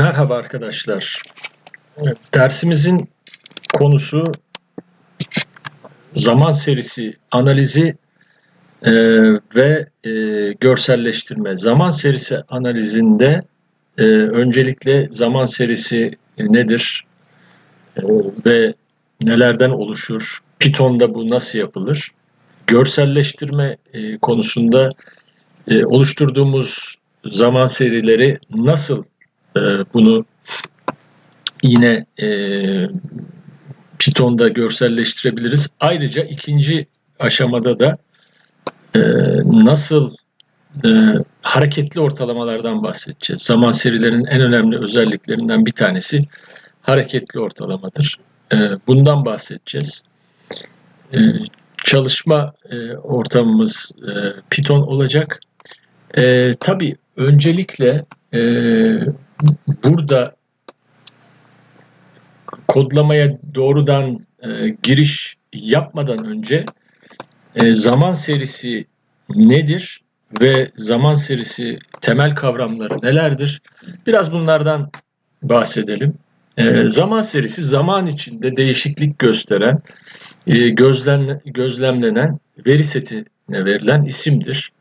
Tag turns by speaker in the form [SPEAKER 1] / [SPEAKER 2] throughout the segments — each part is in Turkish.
[SPEAKER 1] Merhaba arkadaşlar. Dersimizin konusu zaman serisi analizi e, ve e, görselleştirme. Zaman serisi analizinde e, öncelikle zaman serisi nedir e, ve nelerden oluşur? Python'da bu nasıl yapılır? Görselleştirme e, konusunda e, oluşturduğumuz zaman serileri nasıl e, bunu yine e, Python'da görselleştirebiliriz. Ayrıca ikinci aşamada da e, nasıl e, hareketli ortalamalardan bahsedeceğiz. Zaman serilerinin en önemli özelliklerinden bir tanesi hareketli ortalamadır. E, bundan bahsedeceğiz. E, çalışma e, ortamımız e, Python olacak. E, tabii öncelikle e, burada kodlamaya doğrudan e, giriş yapmadan önce e, zaman serisi nedir ve zaman serisi temel kavramları nelerdir? Biraz bunlardan bahsedelim. E, zaman serisi zaman içinde değişiklik gösteren, e, gözlen, gözlemlenen veri setine verilen isimdir.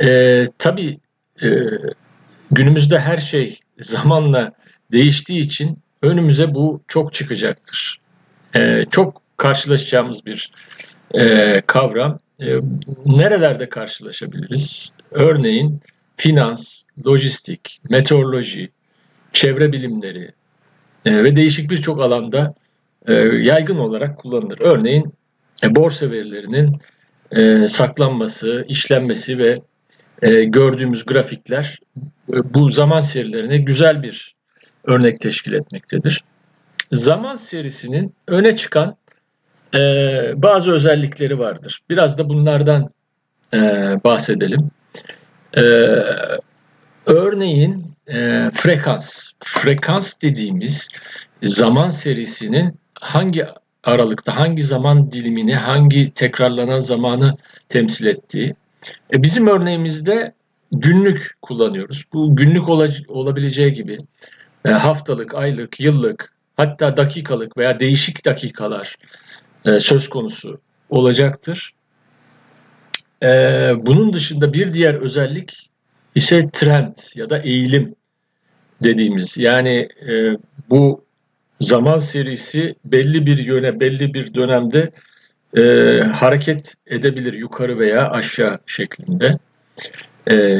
[SPEAKER 1] E, tabii e, günümüzde her şey zamanla değiştiği için önümüze bu çok çıkacaktır. Ee, çok karşılaşacağımız bir e, kavram. E, nerelerde karşılaşabiliriz? Örneğin finans, lojistik, meteoroloji, çevre bilimleri e, ve değişik birçok alanda e, yaygın olarak kullanılır. Örneğin e, borsa verilerinin e, saklanması, işlenmesi ve e, gördüğümüz grafikler e, bu zaman serilerine güzel bir örnek teşkil etmektedir. Zaman serisinin öne çıkan e, bazı özellikleri vardır. Biraz da bunlardan e, bahsedelim. E, örneğin e, frekans. Frekans dediğimiz zaman serisinin hangi aralıkta, hangi zaman dilimini, hangi tekrarlanan zamanı temsil ettiği. E, bizim örneğimizde günlük kullanıyoruz. Bu günlük olabileceği gibi e, haftalık, aylık, yıllık, hatta dakikalık veya değişik dakikalar e, söz konusu olacaktır. E, bunun dışında bir diğer özellik ise trend ya da eğilim dediğimiz. Yani bu zaman serisi belli bir yöne, belli bir dönemde hareket edebilir yukarı veya aşağı şeklinde.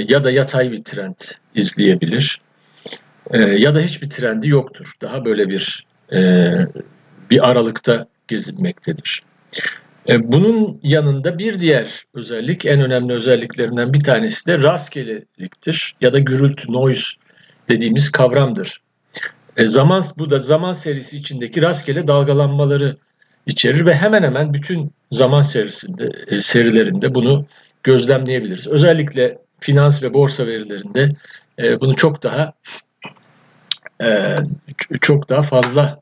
[SPEAKER 1] ya da yatay bir trend izleyebilir e, ya da hiçbir trendi yoktur. Daha böyle bir e, bir aralıkta gezinmektedir. E, bunun yanında bir diğer özellik, en önemli özelliklerinden bir tanesi de rastgeleliktir ya da gürültü, noise dediğimiz kavramdır. E, zaman bu da zaman serisi içindeki rastgele dalgalanmaları içerir ve hemen hemen bütün zaman serisinde e, serilerinde bunu gözlemleyebiliriz. Özellikle finans ve borsa verilerinde e, bunu çok daha e, çok daha fazla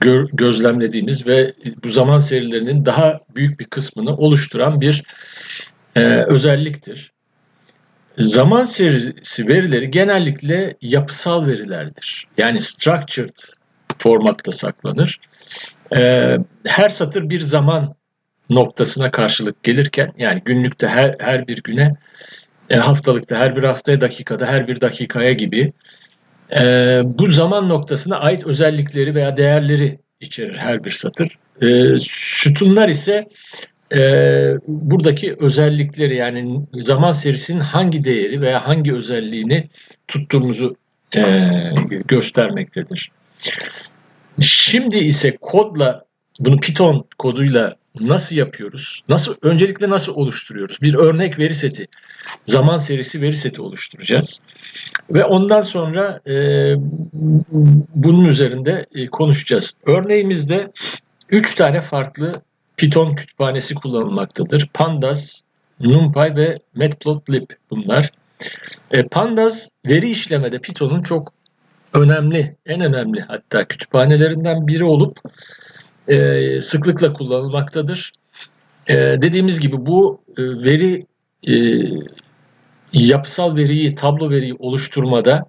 [SPEAKER 1] gö gözlemlediğimiz ve bu zaman serilerinin daha büyük bir kısmını oluşturan bir özelliktir. Zaman serisi verileri genellikle yapısal verilerdir. Yani structured formatta saklanır. E, her satır bir zaman noktasına karşılık gelirken yani günlükte her, her bir güne e, haftalıkta, her bir haftaya, dakikada, her bir dakikaya gibi e, bu zaman noktasına ait özellikleri veya değerleri içerir her bir satır. E, sütunlar ise buradaki özellikleri yani zaman serisinin hangi değeri veya hangi özelliğini tuttuğumuzu göstermektedir. Şimdi ise kodla bunu Python koduyla nasıl yapıyoruz? Nasıl öncelikle nasıl oluşturuyoruz? Bir örnek veri seti, zaman serisi veri seti oluşturacağız. Ve ondan sonra e, bunun üzerinde e, konuşacağız. Örneğimizde üç tane farklı Python kütüphanesi kullanılmaktadır. Pandas, NumPy ve Matplotlib bunlar. E, Pandas veri işlemede Python'un çok önemli, en önemli hatta kütüphanelerinden biri olup e, sıklıkla kullanılmaktadır. E, dediğimiz gibi bu e, veri e, yapısal veriyi, tablo veriyi oluşturmada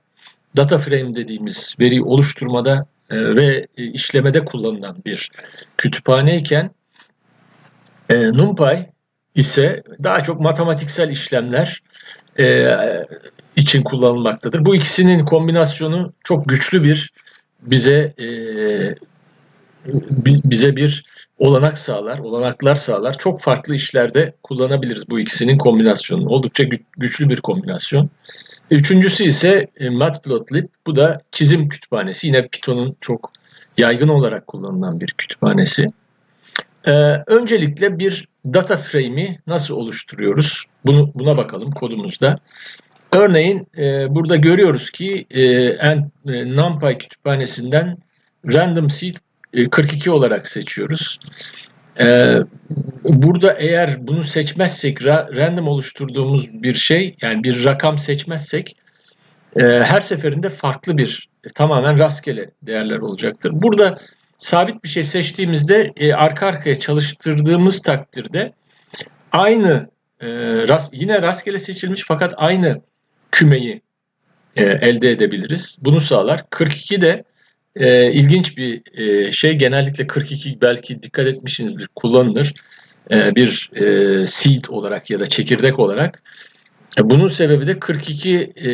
[SPEAKER 1] data frame dediğimiz veriyi oluşturmada e, ve e, işlemede kullanılan bir kütüphaneyken e, NumPy ise daha çok matematiksel işlemler e, için kullanılmaktadır. Bu ikisinin kombinasyonu çok güçlü bir bize e, bi- bize bir olanak sağlar, olanaklar sağlar. Çok farklı işlerde kullanabiliriz bu ikisinin kombinasyonunu. Oldukça gü- güçlü bir kombinasyon. Üçüncüsü ise e, Matplotlib. Bu da çizim kütüphanesi. Yine Python'un çok yaygın olarak kullanılan bir kütüphanesi. Ee, öncelikle bir data frame'i nasıl oluşturuyoruz? Bunu buna bakalım kodumuzda. Örneğin e, burada görüyoruz ki e, e, NumPy kütüphanesinden random seed e, 42 olarak seçiyoruz. E, burada eğer bunu seçmezsek ra- random oluşturduğumuz bir şey yani bir rakam seçmezsek e, her seferinde farklı bir e, tamamen rastgele değerler olacaktır. Burada sabit bir şey seçtiğimizde e, arka arkaya çalıştırdığımız takdirde aynı e, rast, yine rastgele seçilmiş fakat aynı kümeyi e, elde edebiliriz. Bunu sağlar. 42 de e, ilginç bir e, şey. Genellikle 42 belki dikkat etmişsinizdir kullanılır. E, bir e, seed olarak ya da çekirdek olarak. E, bunun sebebi de 42 e,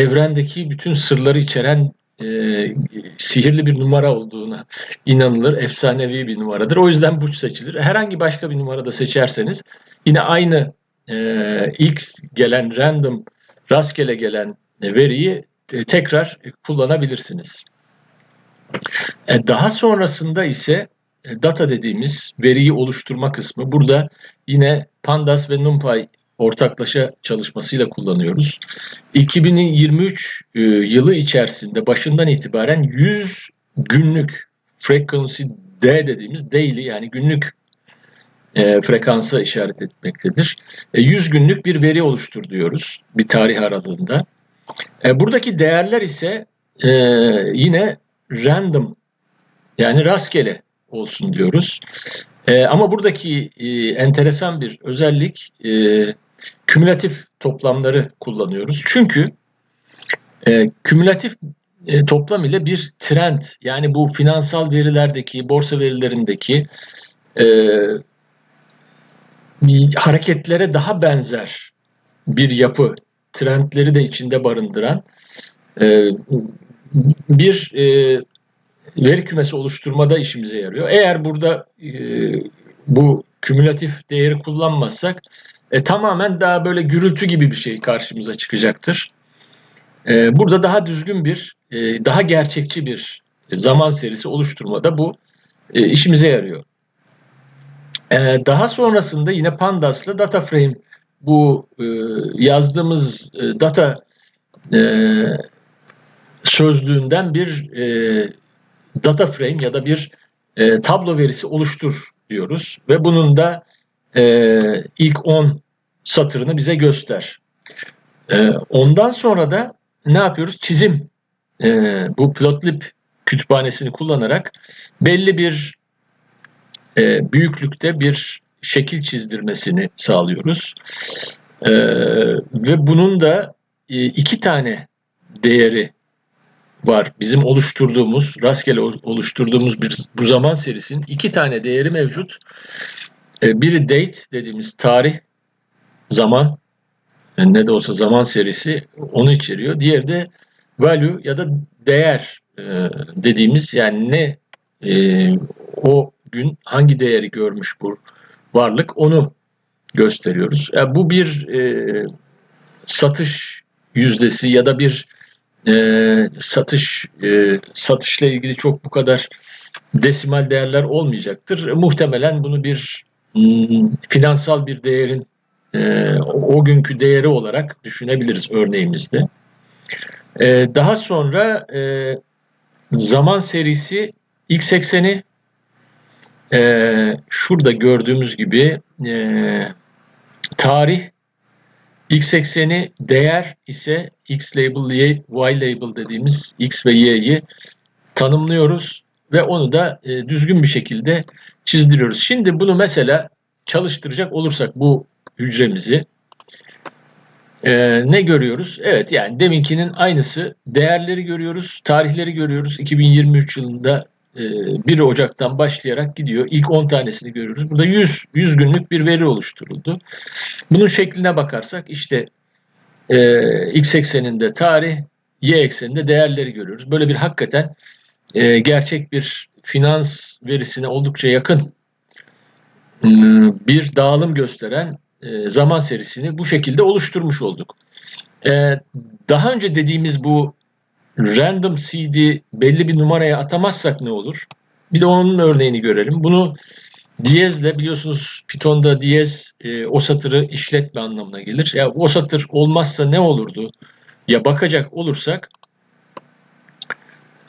[SPEAKER 1] evrendeki bütün sırları içeren e, sihirli bir numara olduğuna inanılır. Efsanevi bir numaradır. O yüzden bu seçilir. Herhangi başka bir numara da seçerseniz yine aynı e, ilk gelen random rastgele gelen veriyi tekrar kullanabilirsiniz. E, Daha sonrasında ise e, data dediğimiz veriyi oluşturma kısmı. Burada yine Pandas ve NumPy ortaklaşa çalışmasıyla kullanıyoruz. 2023 e, yılı içerisinde başından itibaren 100 günlük frequency D dediğimiz daily yani günlük e, frekansa işaret etmektedir. E, 100 günlük bir veri oluştur diyoruz bir tarih aralığında. E, buradaki değerler ise e, yine random yani rastgele olsun diyoruz. E, ama buradaki e, enteresan bir özellik e, kümülatif toplamları kullanıyoruz. Çünkü e, kümülatif e, toplam ile bir trend yani bu finansal verilerdeki, borsa verilerindeki e, hareketlere daha benzer bir yapı, trendleri de içinde barındıran e, bir e, veri kümesi oluşturmada işimize yarıyor. Eğer burada e, bu kümülatif değeri kullanmazsak e, tamamen daha böyle gürültü gibi bir şey karşımıza çıkacaktır. E, burada daha düzgün bir, e, daha gerçekçi bir zaman serisi oluşturmada bu e, işimize yarıyor. E, daha sonrasında yine Pandas'la data frame bu e, yazdığımız e, data e, sözlüğünden bir e, data frame ya da bir e, tablo verisi oluştur diyoruz ve bunun da e, ilk 10 satırını bize göster. E, ondan sonra da ne yapıyoruz? Çizim e, bu Plotlib kütüphanesini kullanarak belli bir e, büyüklükte bir şekil çizdirmesini sağlıyoruz. E, ve bunun da e, iki tane değeri var. Bizim oluşturduğumuz, rastgele oluşturduğumuz bir bu zaman serisinin iki tane değeri mevcut. E, biri date dediğimiz tarih, zaman, yani ne de olsa zaman serisi onu içeriyor. Diğeri de value ya da değer e, dediğimiz yani ne e, o gün hangi değeri görmüş bu varlık onu gösteriyoruz. Yani bu bir satış yüzdesi ya da bir satış satışla ilgili çok bu kadar desimal değerler olmayacaktır. Muhtemelen bunu bir finansal bir değerin e, o, günkü değeri olarak düşünebiliriz örneğimizde. E, daha sonra e, zaman serisi x ekseni e, şurada gördüğümüz gibi tarih x ekseni değer ise x label, y, label dediğimiz x ve y'yi tanımlıyoruz ve onu da düzgün bir şekilde çizdiriyoruz. Şimdi bunu mesela çalıştıracak olursak bu hücremizi Ee, ne görüyoruz? Evet yani deminkinin aynısı. Değerleri görüyoruz, tarihleri görüyoruz. 2023 yılında e, 1 Ocak'tan başlayarak gidiyor. İlk 10 tanesini görüyoruz. Burada 100, 100 günlük bir veri oluşturuldu. Bunun şekline bakarsak işte e, x ekseninde tarih, y ekseninde değerleri görüyoruz. Böyle bir hakikaten e, gerçek bir finans verisine oldukça yakın bir dağılım gösteren zaman serisini bu şekilde oluşturmuş olduk. Daha önce dediğimiz bu random seed'i belli bir numaraya atamazsak ne olur? Bir de onun örneğini görelim. Bunu diyezle biliyorsunuz Python'da diyez o satırı işletme anlamına gelir. Ya o satır olmazsa ne olurdu? Ya bakacak olursak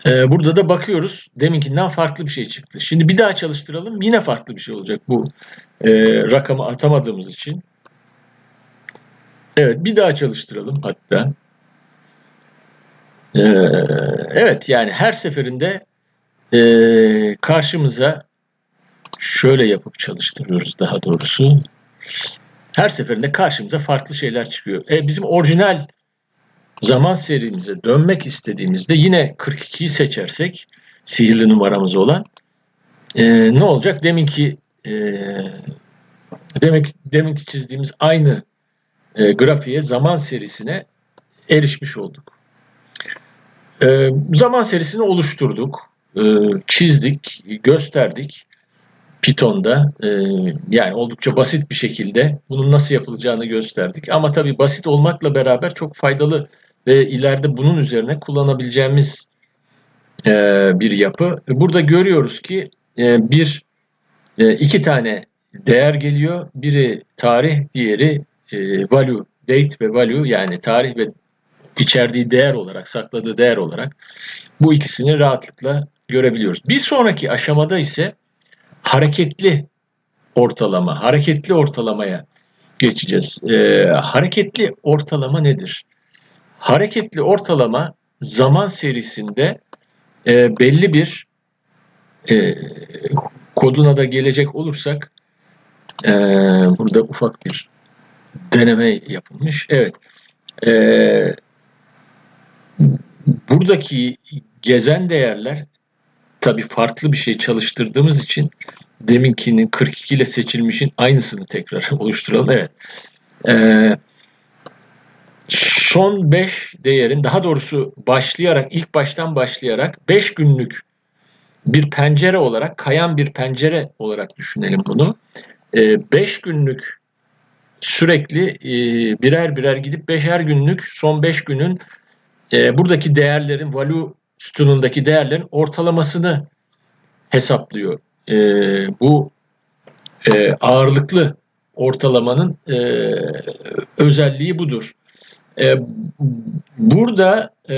[SPEAKER 1] e, burada da bakıyoruz. Deminkinden farklı bir şey çıktı. Şimdi bir daha çalıştıralım. Yine farklı bir şey olacak bu e, rakamı atamadığımız için. Evet bir daha çalıştıralım hatta. Ee, evet yani her seferinde e, karşımıza şöyle yapıp çalıştırıyoruz daha doğrusu. Her seferinde karşımıza farklı şeyler çıkıyor. E, bizim orijinal zaman serimize dönmek istediğimizde yine 42'yi seçersek sihirli numaramız olan e, ne olacak? Deminki e, demek deminki çizdiğimiz aynı e, grafiğe zaman serisine erişmiş olduk. E, zaman serisini oluşturduk, e, çizdik, gösterdik. Python'da e, yani oldukça basit bir şekilde bunun nasıl yapılacağını gösterdik. Ama tabii basit olmakla beraber çok faydalı ve ileride bunun üzerine kullanabileceğimiz e, bir yapı. Burada görüyoruz ki e, bir e, iki tane değer geliyor. Biri tarih, diğeri e, value, date ve value yani tarih ve içerdiği değer olarak, sakladığı değer olarak bu ikisini rahatlıkla görebiliyoruz. Bir sonraki aşamada ise hareketli ortalama, hareketli ortalamaya geçeceğiz. E, hareketli ortalama nedir? Hareketli ortalama zaman serisinde e, belli bir e, koduna da gelecek olursak e, burada ufak bir deneme yapılmış. Evet. E, buradaki gezen değerler tabii farklı bir şey çalıştırdığımız için deminkinin 42 ile seçilmişin aynısını tekrar oluşturalım. Evet. Ee, son 5 değerin daha doğrusu başlayarak ilk baştan başlayarak 5 günlük bir pencere olarak kayan bir pencere olarak düşünelim bunu. 5 ee, günlük sürekli e, birer birer gidip beşer günlük son 5 günün e, buradaki değerlerin value sütunundaki değerlerin ortalamasını hesaplıyor. E, bu ağırlıklı ortalamanın özelliği budur. E, burada e,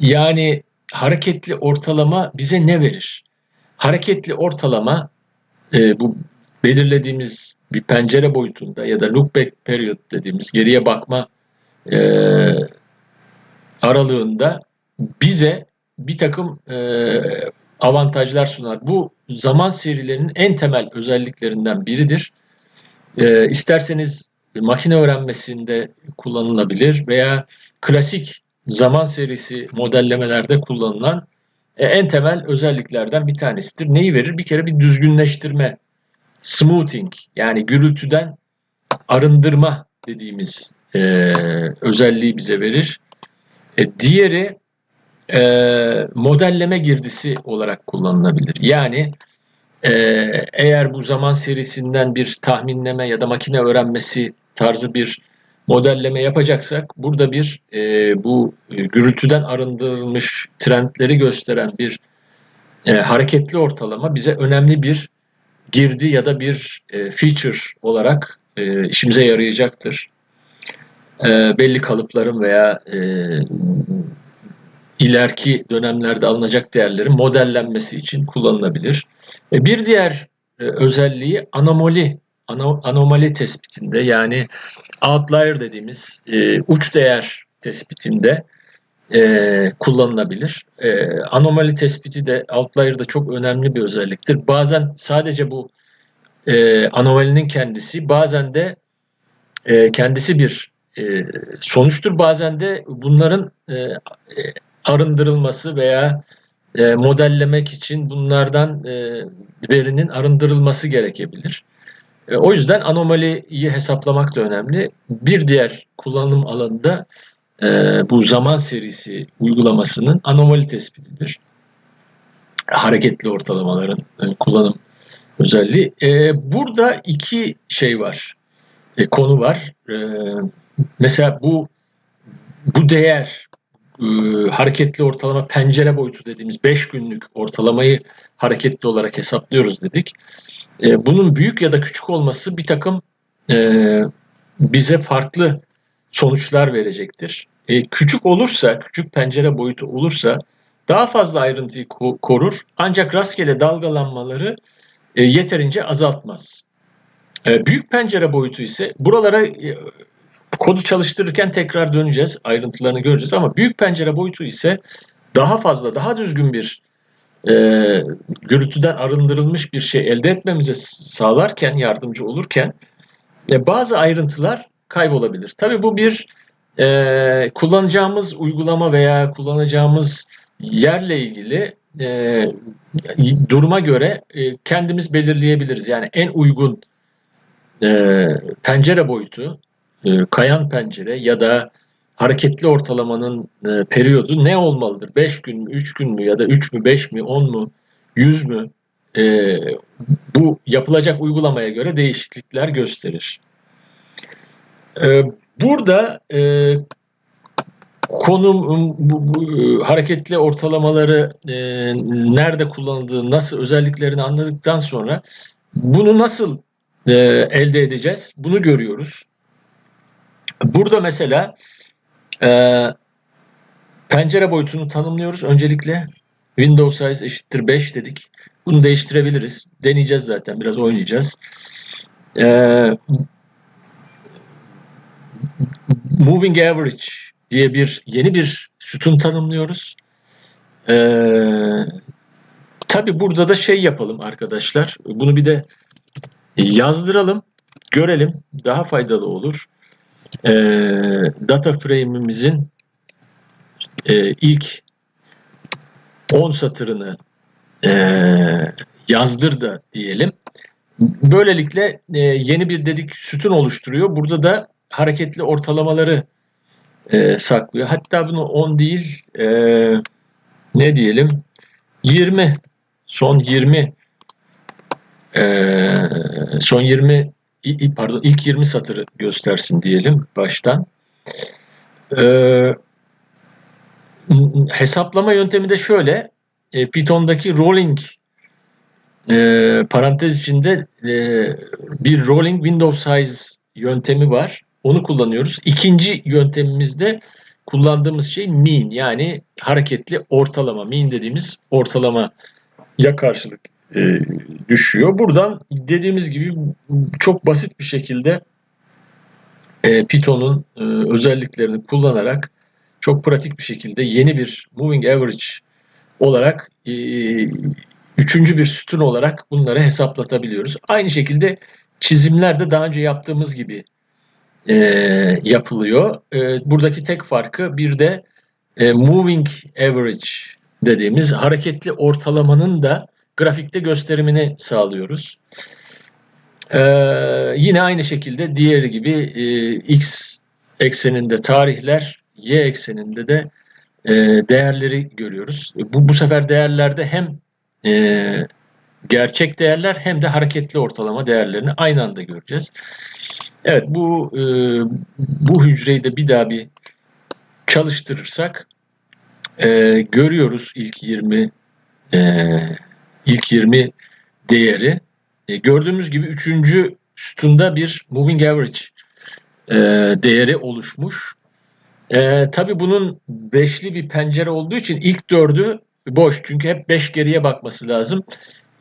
[SPEAKER 1] yani hareketli ortalama bize ne verir? Hareketli ortalama e, bu belirlediğimiz bir pencere boyutunda ya da look back period dediğimiz geriye bakma e, aralığında bize bir takım e, avantajlar sunar. Bu zaman serilerinin en temel özelliklerinden biridir. E, isterseniz makine öğrenmesinde kullanılabilir veya klasik zaman serisi modellemelerde kullanılan e, en temel özelliklerden bir tanesidir. Neyi verir? Bir kere bir düzgünleştirme, smoothing yani gürültüden arındırma dediğimiz e, özelliği bize verir. E, diğeri e, modelleme girdisi olarak kullanılabilir. Yani e, eğer bu zaman serisinden bir tahminleme ya da makine öğrenmesi tarzı bir modelleme yapacaksak burada bir e, bu gürültüden arındırılmış trendleri gösteren bir e, hareketli ortalama bize önemli bir girdi ya da bir e, feature olarak e, işimize yarayacaktır. E, belli kalıpların veya e, ileriki dönemlerde alınacak değerlerin modellenmesi için kullanılabilir. E, bir diğer e, özelliği anomali anomali tespitinde yani outlier dediğimiz e, uç değer tespitinde kullanılabilir. E, anomali tespiti de outlier'da çok önemli bir özelliktir. Bazen sadece bu anomalinin kendisi, bazen de kendisi bir sonuçtur. Bazen de bunların arındırılması veya e, modellemek için bunlardan e, verinin arındırılması gerekebilir. E, o yüzden anomaliyi hesaplamak da önemli. Bir diğer kullanım alanında e, bu zaman serisi uygulamasının anomali tespitidir. Hareketli ortalamaların e, kullanım özelliği. E, burada iki şey var, e, konu var. E, mesela bu bu değer e, hareketli ortalama pencere boyutu dediğimiz 5 günlük ortalamayı hareketli olarak hesaplıyoruz dedik. E, bunun büyük ya da küçük olması bir takım e, bize farklı sonuçlar verecektir. E, küçük olursa, küçük pencere boyutu olursa daha fazla ayrıntıyı ko- korur ancak rastgele dalgalanmaları e, yeterince azaltmaz. E, büyük pencere boyutu ise buralara e, kodu çalıştırırken tekrar döneceğiz, ayrıntılarını göreceğiz ama büyük pencere boyutu ise daha fazla, daha düzgün bir e, gürültüden arındırılmış bir şey elde etmemize sağlarken, yardımcı olurken e, bazı ayrıntılar kaybolabilir. Tabii bu bir e, kullanacağımız uygulama veya kullanacağımız yerle ilgili e, duruma göre e, kendimiz belirleyebiliriz. Yani en uygun e, pencere boyutu, kayan pencere ya da hareketli ortalamanın e, periyodu ne olmalıdır? 5 gün mü, 3 gün mü ya da 3 mü, 5 mi, 10 mu, 100 mü? E, bu yapılacak uygulamaya göre değişiklikler gösterir. E, burada e, konum bu, bu e, hareketli ortalamaları e, nerede kullanıldığı, nasıl özelliklerini anladıktan sonra bunu nasıl e, elde edeceğiz? Bunu görüyoruz. Burada mesela e, pencere boyutunu tanımlıyoruz. Öncelikle window size eşittir 5 dedik. Bunu değiştirebiliriz. Deneyeceğiz zaten. Biraz oynayacağız. E, moving average diye bir yeni bir sütun tanımlıyoruz. E, tabii burada da şey yapalım arkadaşlar. Bunu bir de yazdıralım. Görelim. Daha faydalı olur e, data frame'imizin e, ilk 10 satırını e, yazdır da diyelim. Böylelikle e, yeni bir dedik sütun oluşturuyor. Burada da hareketli ortalamaları e, saklıyor. Hatta bunu 10 değil e, ne diyelim 20 son 20 e, son 20 pardon ilk 20 satırı göstersin diyelim baştan. Ee, hesaplama yöntemi de şöyle. E, Python'daki rolling e, parantez içinde e, bir rolling window size yöntemi var. Onu kullanıyoruz. İkinci yöntemimizde kullandığımız şey mean yani hareketli ortalama. Mean dediğimiz ortalama ya karşılık e, düşüyor. Buradan dediğimiz gibi çok basit bir şekilde e, Python'un e, özelliklerini kullanarak çok pratik bir şekilde yeni bir moving average olarak e, üçüncü bir sütun olarak bunları hesaplatabiliyoruz. Aynı şekilde çizimlerde daha önce yaptığımız gibi e, yapılıyor. E, buradaki tek farkı bir de e, moving average dediğimiz hareketli ortalamanın da grafikte gösterimini sağlıyoruz. Ee, yine aynı şekilde diğeri gibi e, x ekseninde tarihler, y ekseninde de e, değerleri görüyoruz. Bu, bu sefer değerlerde hem e, gerçek değerler hem de hareketli ortalama değerlerini aynı anda göreceğiz. Evet bu e, bu hücreyi de bir daha bir çalıştırırsak e, görüyoruz ilk 20 e, ilk 20 değeri. E, gördüğümüz gibi üçüncü sütunda bir moving average e, değeri oluşmuş. E, tabii bunun beşli bir pencere olduğu için ilk dördü boş. Çünkü hep beş geriye bakması lazım.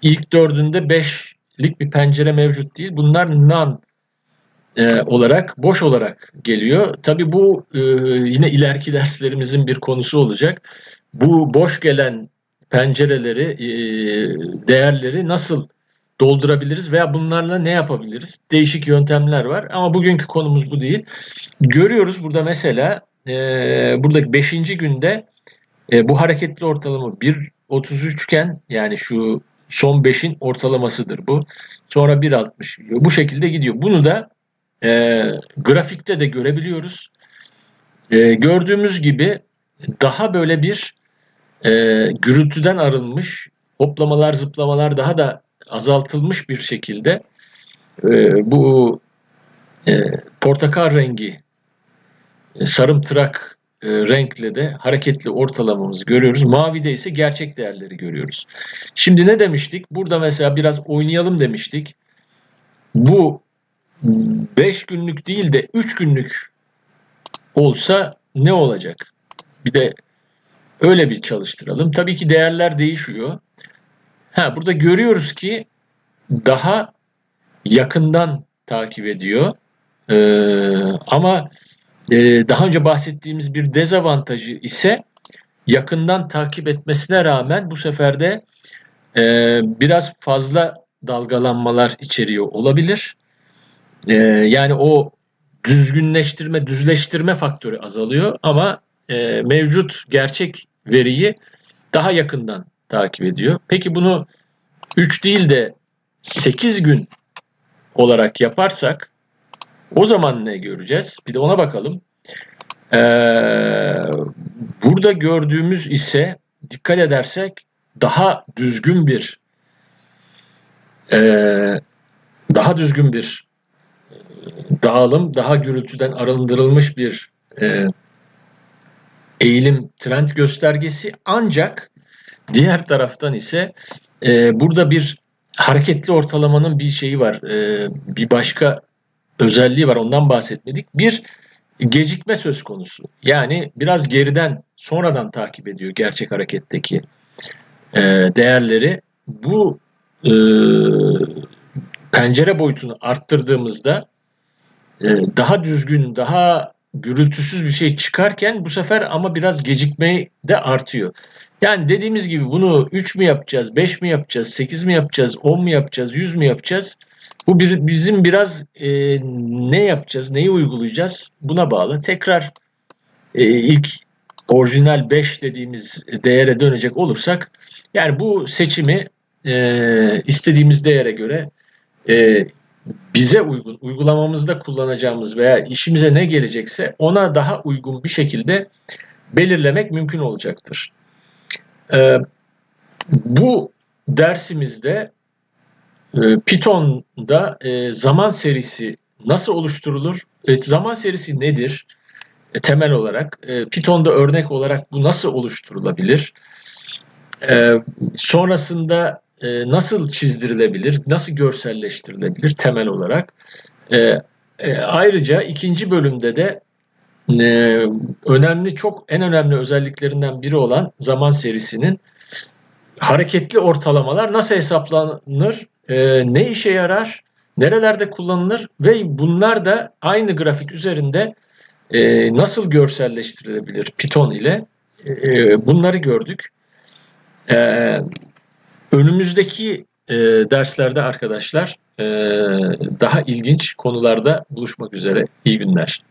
[SPEAKER 1] İlk dördünde beşlik bir pencere mevcut değil. Bunlar non e, olarak, boş olarak geliyor. Tabii bu e, yine ileriki derslerimizin bir konusu olacak. Bu boş gelen pencereleri, e, değerleri nasıl doldurabiliriz veya bunlarla ne yapabiliriz? Değişik yöntemler var ama bugünkü konumuz bu değil. Görüyoruz burada mesela e, buradaki 5. günde e, bu hareketli ortalama 1.33 iken yani şu son 5'in ortalamasıdır bu. Sonra 1.60 bu şekilde gidiyor. Bunu da e, grafikte de görebiliyoruz. E, gördüğümüz gibi daha böyle bir e, gürültüden arınmış hoplamalar zıplamalar daha da azaltılmış bir şekilde e, bu e, portakal rengi e, sarımtırak e, renkle de hareketli ortalamamızı görüyoruz. Mavide ise gerçek değerleri görüyoruz. Şimdi ne demiştik? Burada mesela biraz oynayalım demiştik. Bu 5 günlük değil de 3 günlük olsa ne olacak? Bir de öyle bir çalıştıralım. Tabii ki değerler değişiyor. Ha, burada görüyoruz ki daha yakından takip ediyor. Ee, ama e, daha önce bahsettiğimiz bir dezavantajı ise yakından takip etmesine rağmen bu sefer de e, biraz fazla dalgalanmalar içeriyor olabilir. E, yani o düzgünleştirme, düzleştirme faktörü azalıyor ama e, mevcut gerçek veriyi daha yakından takip ediyor. Peki bunu 3 değil de 8 gün olarak yaparsak o zaman ne göreceğiz? Bir de ona bakalım. Ee, burada gördüğümüz ise dikkat edersek daha düzgün bir e, daha düzgün bir e, dağılım, daha gürültüden arındırılmış bir e, eğilim trend göstergesi ancak diğer taraftan ise e, burada bir hareketli ortalamanın bir şeyi var. E, bir başka özelliği var. Ondan bahsetmedik. Bir gecikme söz konusu. Yani biraz geriden sonradan takip ediyor gerçek hareketteki e, değerleri. Bu e, pencere boyutunu arttırdığımızda e, daha düzgün, daha gürültüsüz bir şey çıkarken bu sefer ama biraz gecikme de artıyor. Yani dediğimiz gibi bunu 3 mü yapacağız, 5 mi yapacağız, 8 mi yapacağız, 10 mu yapacağız, 100 mü yapacağız? Bu bizim biraz e, ne yapacağız, neyi uygulayacağız buna bağlı. Tekrar e, ilk orijinal 5 dediğimiz değere dönecek olursak yani bu seçimi e, istediğimiz değere göre e, bize uygun, uygulamamızda kullanacağımız veya işimize ne gelecekse ona daha uygun bir şekilde belirlemek mümkün olacaktır. Ee, bu dersimizde e, Python'da e, zaman serisi nasıl oluşturulur? E, zaman serisi nedir? E, temel olarak. E, Python'da örnek olarak bu nasıl oluşturulabilir? E, sonrasında e, nasıl çizdirilebilir? Nasıl görselleştirilebilir temel olarak? E, e, ayrıca ikinci bölümde de e, önemli çok en önemli özelliklerinden biri olan zaman serisinin hareketli ortalamalar nasıl hesaplanır, e, ne işe yarar, nerelerde kullanılır ve bunlar da aynı grafik üzerinde e, nasıl görselleştirilebilir Python ile e, bunları gördük. E, önümüzdeki e, derslerde arkadaşlar e, daha ilginç konularda buluşmak üzere. İyi günler.